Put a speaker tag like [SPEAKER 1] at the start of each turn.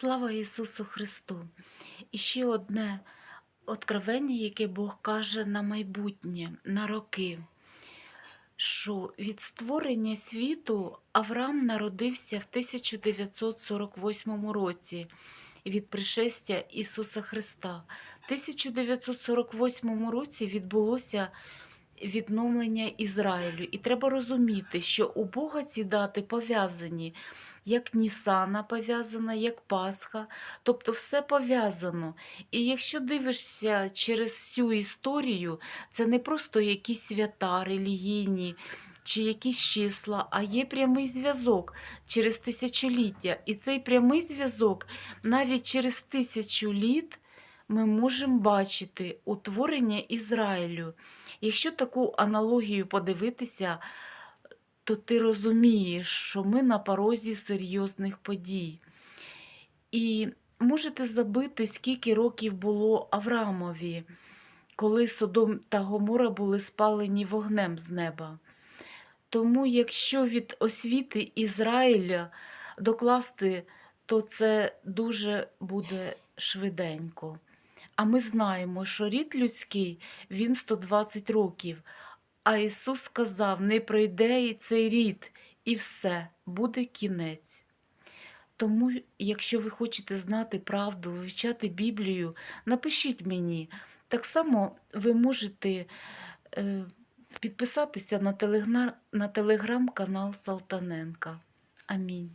[SPEAKER 1] Слава Ісусу Христу! І ще одне откровення, яке Бог каже на майбутнє, на роки, що від створення світу Авраам народився в 1948 році від пришестя Ісуса Христа. В 1948 році відбулося відновлення Ізраїлю. І треба розуміти, що у Бога ці дати пов'язані, як Нісана пов'язана, як Пасха, тобто все пов'язано. І якщо дивишся через цю історію, це не просто якісь свята релігійні. Чи якісь числа, а є прямий зв'язок через тисячоліття. І цей прямий зв'язок навіть через тисячу літ ми можемо бачити утворення Ізраїлю. Якщо таку аналогію подивитися, то ти розумієш, що ми на порозі серйозних подій. І можете забити, скільки років було Авраамові, коли Содом та Гомора були спалені вогнем з неба. Тому, якщо від освіти Ізраїля докласти, то це дуже буде швиденько. А ми знаємо, що рід людський він 120 років. А Ісус сказав: не пройде і цей рід, і все, буде кінець. Тому, якщо ви хочете знати правду, вивчати Біблію, напишіть мені. Так само ви можете е, підписатися на на телеграм-канал Салтаненка. Амінь.